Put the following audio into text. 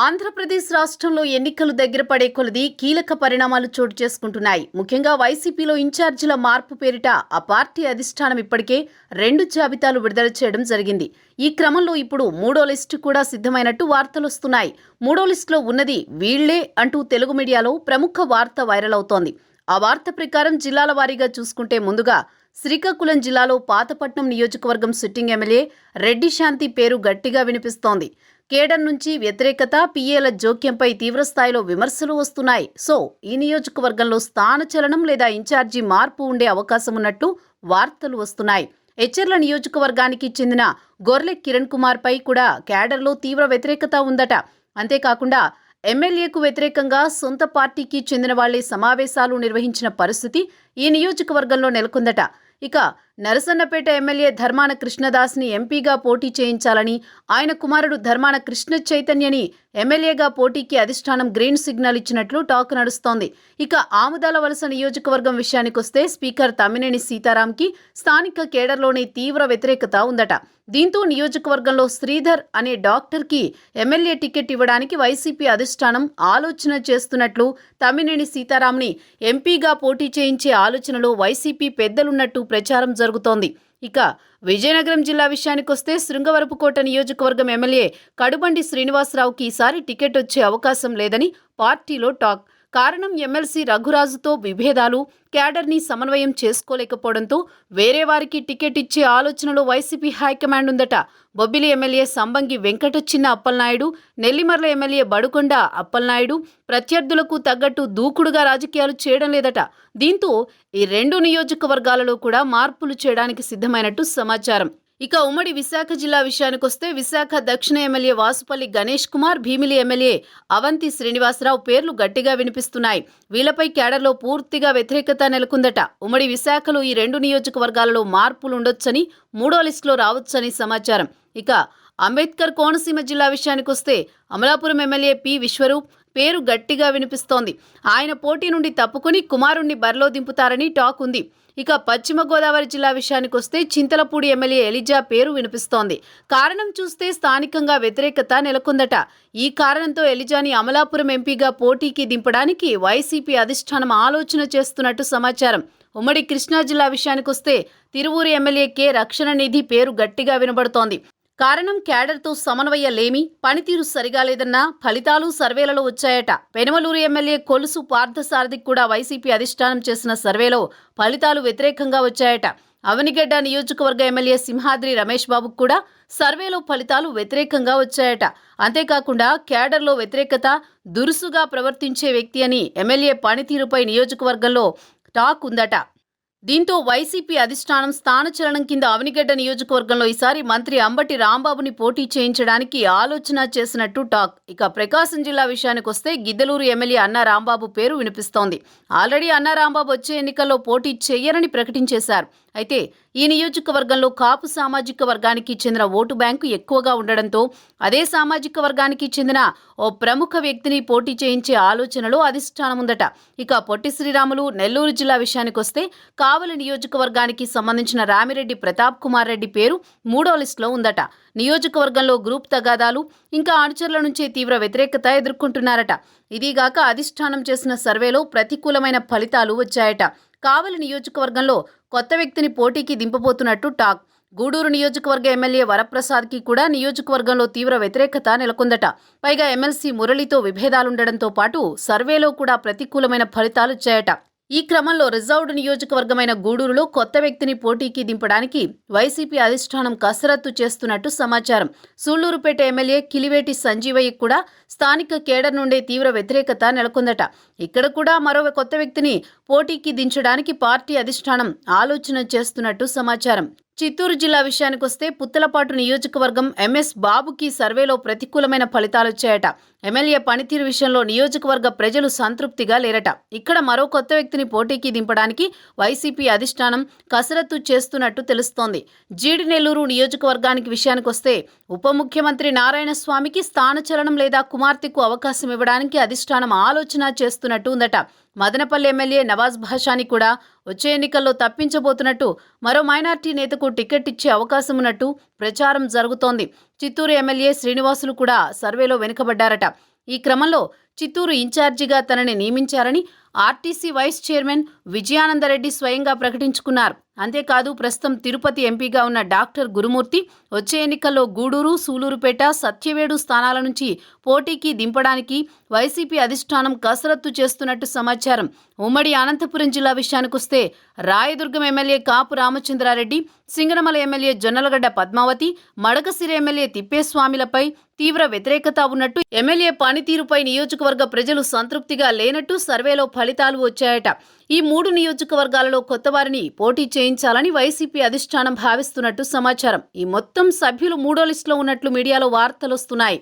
ఆంధ్రప్రదేశ్ రాష్ట్రంలో ఎన్నికలు దగ్గర పడే కొలది కీలక పరిణామాలు చోటు చేసుకుంటున్నాయి. ముఖ్యంగా వైసీపీలో ఇన్ఛార్జీల మార్పు పేరిట ఆ పార్టీ అధిష్టానం ఇప్పటికే రెండు జాబితాలు విడుదల చేయడం జరిగింది. ఈ క్రమంలో ఇప్పుడు మూడో లిస్టు కూడా సిద్ధమైనట్టు వార్తలు వస్తున్నాయి. మూడో లిస్టులో ఉన్నది వీళ్ళే అంటూ తెలుగు మీడియాలో ప్రముఖ వార్త వైరల్ అవుతోంది. ఆ వార్త ప్రకారం జిల్లాల వారీగా చూసుకుంటే ముందుగా శ్రీకాకుళం జిల్లాలో పాతపట్నం నియోజకవర్గం సిట్టింగ్ ఎమ్మెల్యే రెడ్డి శాంతి పేరు గట్టిగా వినిపిస్తోంది. కేడర్ నుంచి వ్యతిరేకత పీఏల జోక్యంపై తీవ్రస్థాయిలో విమర్శలు వస్తున్నాయి. సో ఈ నియోజకవర్గంలో స్థానచలనం లేదా ఇన్ఛార్జి మార్పు ఉండే అవకాశం ఉన్నట్లు వార్తలు వస్తున్నాయి. హెచ్ఎర్ల నియోజకవర్గానికి చెందిన గొర్లె కిరణ్ కుమార్ పై కూడా క్యాడర్లో తీవ్ర వ్యతిరేకత ఉందట. అంతేకాకుండా ఎమ్మెల్యేకు వ్యతిరేకంగా సొంత పార్టీకి చెందిన వాళ్ళే సమావేశాలు నిర్వహించిన పరిస్థితి ఈ నియోజకవర్గంలో నెలకొందట. ఇక నరసన్నపేట ఎమ్మెల్యే ధర్మాన కృష్ణదాస్ని ఎంపీగా పోటీ చేయించాలని ఆయన కుమారుడు ధర్మాన కృష్ణ చైతన్యని ఎమ్మెల్యేగా పోటీకి అధిష్టానం గ్రీన్ సిగ్నల్ ఇచ్చినట్లు టాక్ నడుస్తోంది. ఇక ఆముదాల వలస నియోజకవర్గం విషయానికొస్తే స్పీకర్ తమ్మినేని సీతారాంకి స్థానిక కేడర్లోనే తీవ్ర వ్యతిరేకత ఉందట. దీంతో నియోజకవర్గంలో శ్రీధర్ అనే డాక్టర్కి ఎమ్మెల్యే టికెట్ ఇవ్వడానికి వైసీపీ అధిష్టానం ఆలోచన చేస్తున్నట్లు తమ్మినేని సీతారాంని ఎంపీగా పోటీ చేయించే ఆలోచనలో వైసీపీ పెద్దలున్నట్టు ప్రచారం జరుగుతుంది ఇక విజయనగరం జిల్లా విషయానికొస్తే శృంగవరపుకోట నియోజకవర్గం ఎమ్మెల్యే కడుబండి శ్రీనివాసరావుకి ఈసారి టికెట్ వచ్చే అవకాశం లేదని పార్టీలో టాక్. కారణం ఎమ్మెల్సీ రఘురాజుతో విభేదాలు క్యాడర్ని సమన్వయం చేసుకోలేకపోవడంతో వేరే వారికి టికెట్ ఇచ్చే ఆలోచనలో వైసీపీ హైకమాండ్ ఉందట. బొబ్బిలి ఎమ్మెల్యే సంబంగి వెంకటచిన్న అప్పలనాయుడు నెల్లిమర్ల ఎమ్మెల్యే బడుకొండ అప్పలనాయుడు ప్రత్యర్థులకు తగ్గట్టు దూకుడుగా రాజకీయాలు చేయడం లేదట. దీంతో ఈ రెండు నియోజకవర్గాలలో కూడా మార్పులు చేయడానికి సిద్ధమైనట్టు సమాచారం. ఇక ఉమ్మడి విశాఖ జిల్లా విషయానికొస్తే విశాఖ దక్షిణ ఎమ్మెల్యే వాసుపల్లి గణేష్ కుమార్ భీమిలి ఎమ్మెల్యే అవంతి శ్రీనివాసరావు పేర్లు గట్టిగా వినిపిస్తున్నాయి. వీళ్ళపై కేడర్లో పూర్తిగా వ్యతిరేకత నెలకొందట. ఉమ్మడి విశాఖలో ఈ రెండు నియోజకవర్గాలలో మార్పులు ఉండొచ్చని మూడో లిస్టులో రావచ్చని సమాచారం. ఇక అంబేద్కర్ కోనసీమ జిల్లా విషయానికొస్తే అమలాపురం ఎమ్మెల్యే పి విశ్వరూప్ పేరు గట్టిగా వినిపిస్తోంది. ఆయన పోటీ నుండి తప్పుకుని కుమారుణ్ణి బరిలో దింపుతారని టాక్ ఉంది. ఇక పశ్చిమ గోదావరి జిల్లా విషయానికొస్తే చింతలపూడి ఎమ్మెల్యే ఎలిజా పేరు వినిపిస్తోంది. కారణం చూస్తే స్థానికంగా వ్యతిరేకత నెలకొందట. ఈ కారణంతో ఎలిజాని అమలాపురం ఎంపీగా పోటీకి దింపడానికి వైసీపీ అధిష్టానం ఆలోచన చేస్తున్నట్టు సమాచారం. ఉమ్మడి కృష్ణా జిల్లా విషయానికొస్తే తిరువూరు ఎమ్మెల్యే కె రక్షణ నిధి పేరు గట్టిగా వినబడుతోంది. కారణం క్యాడర్తో సమన్వయ లేమి పనితీరు సరిగా లేదన్న ఫలితాలు సర్వేలలో వచ్చాయట. పెనమలూరు ఎమ్మెల్యే కొలుసు పార్థసారథికి కూడా వైసీపీ అధిష్టానం చేసిన సర్వేలో ఫలితాలు వ్యతిరేకంగా వచ్చాయట. అవనిగడ్డ నియోజకవర్గ ఎమ్మెల్యే సింహాద్రి రమేష్ బాబుకు కూడా సర్వేలో ఫలితాలు వ్యతిరేకంగా వచ్చాయట. అంతేకాకుండా క్యాడర్లో వ్యతిరేకత దురుసుగా ప్రవర్తించే వ్యక్తి అని ఎమ్మెల్యే పనితీరుపై నియోజకవర్గంలో టాక్ ఉందట. దీంతో వైసీపీ అధిష్టానం స్థానచలనం కింద అవనిగడ్డ నియోజకవర్గంలో ఈసారి మంత్రి అంబటి రాంబాబుని పోటీ చేయించడానికి ఆలోచన చేసినట్టు టాక్. ఇక ప్రకాశం జిల్లా విషయానికి వస్తే గిద్దలూరు ఎమ్మెల్యే అన్నా రాంబాబు పేరు వినిపిస్తోంది. ఆల్రెడీ అన్నా రాంబాబు వచ్చే ఎన్నికల్లో పోటీ చేయరని ప్రకటించేశారు. అయితే ఈ నియోజకవర్గంలో కాపు సామాజిక వర్గానికి చెందిన ఓటు బ్యాంకు ఎక్కువగా ఉండడంతో అదే సామాజిక వర్గానికి చెందిన ఓ ప్రముఖ వ్యక్తిని పోటీ చేయించే ఆలోచనలో అధిష్టానం ఉందట. ఇక పొట్టి శ్రీరాములు నెల్లూరు జిల్లా విషయానికి వస్తే కావలి నియోజకవర్గానికి సంబంధించిన రామిరెడ్డి ప్రతాప్ కుమార్ రెడ్డి పేరు మూడో లిస్టులో ఉందట. నియోజకవర్గంలో గ్రూప్ తగాదాలు ఇంకా అనుచరుల నుంచే తీవ్ర వ్యతిరేకత ఎదుర్కొంటున్నారట. ఇదిగాక అధిష్టానం చేసిన సర్వేలో ప్రతికూలమైన ఫలితాలు వచ్చాయట. కావలి నియోజకవర్గంలో కొత్త వ్యక్తిని పోటీకి దింపబోతున్నట్టు టాక్. గూడూరు నియోజకవర్గ ఎమ్మెల్యే వరప్రసాద్కి కూడా నియోజకవర్గంలో తీవ్ర వ్యతిరేకత నెలకొందట. పైగా ఎమ్మెల్సీ మురళితో విభేదాలుండడంతో పాటు సర్వేలో కూడా ప్రతికూలమైన ఫలితాలు వచ్చాయట. ఈ క్రమంలో రిజర్వ్డ్ నియోజకవర్గమైన గూడూరులో కొత్త వ్యక్తిని పోటీకి దింపడానికి వైసీపీ అధిష్టానం కసరత్తు చేస్తున్నట్టు సమాచారం. సూళ్ళూరుపేట ఎమ్మెల్యే కిలివేటి సంజీవయ్య కూడా స్థానిక కేడర్ నుండే తీవ్ర వ్యతిరేకత నెలకొందట. ఇక్కడ కూడా మరో కొత్త వ్యక్తిని పోటీకి దించడానికి పార్టీ అధిష్టానం ఆలోచన చేస్తున్నట్టు సమాచారం. చిత్తూరు జిల్లా విషయానికి వస్తే పుత్తలపాటు నియోజకవర్గం ఎంఎస్ బాబుకి సర్వేలో ప్రతికూలమైన ఫలితాలొచ్చాయట ఎమ్మెల్యే పనితీరు విషయంలో నియోజకవర్గ ప్రజలు సంతృప్తిగా లేరట. ఇక్కడ మరో కొత్త వ్యక్తిని పోటీకి దింపడానికి వైసీపీ అధిష్టానం కసరత్తు చేస్తున్నట్టు తెలుస్తోంది. జీడినెల్లూరు నియోజకవర్గానికి విషయానికి వస్తే ఉప ముఖ్యమంత్రి నారాయణ స్వామికి స్థానచలనం లేదా కుమార్తెకు అవకాశం ఇవ్వడానికి అధిష్టానం ఆలోచన చేస్తున్నట్టు ఉందట. మదనపల్లి ఎమ్మెల్యే నవాజ్ భాషాని కూడా వచ్చే ఎన్నికల్లో తప్పించబోతున్నట్టు మరో మైనార్టీ నేతకు టికెట్ ఇచ్చే అవకాశం ఉన్నట్టు ప్రచారం జరుగుతోంది. చిత్తూరు ఎమ్మెల్యే శ్రీనివాసులు కూడా సర్వేలో వెనుకబడ్డారట. ఈ క్రమంలో చిత్తూరు ఇన్ఛార్జిగా తనని నియమించారని ఆర్టీసీ వైస్ చైర్మన్ విజయానందరెడ్డి స్వయంగా ప్రకటించుకున్నారు. అంతేకాదు ప్రస్తుతం తిరుపతి ఎంపీగా ఉన్న డాక్టర్ గురుమూర్తి వచ్చే ఎన్నికల్లో గూడూరు సూలూరుపేట సత్యవేడు స్థానాల నుంచి పోటీకి దింపడానికి వైసీపీ అధిష్టానం కసరత్తు చేస్తున్నట్టు సమాచారం. ఉమ్మడి అనంతపురం జిల్లా విషయానికొస్తే Rayadurgam MLA Kapu Ramachandrareddy Singanamala MLA Jonnalagadda Padmavathi Madakasira MLA తిప్పేస్వామిలపై తీవ్ర వ్యతిరేకత ఉన్నట్టు ఎమ్మెల్యే పనితీరుపై నియోజకవర్గ ప్రజలు సంతృప్తిగా లేనట్టు సర్వేలో ఫలితాలు వచ్చాయట. ఈ మూడు నియోజకవర్గాలలో కొత్త వారిని పోటీ చేయించాలని వైసీపీ అధిష్టానం భావిస్తున్నట్టు సమాచారం. ఈ మొత్తం సభ్యులు మూడో లిస్టులో ఉన్నట్లు మీడియాలో వార్తలొస్తున్నాయి.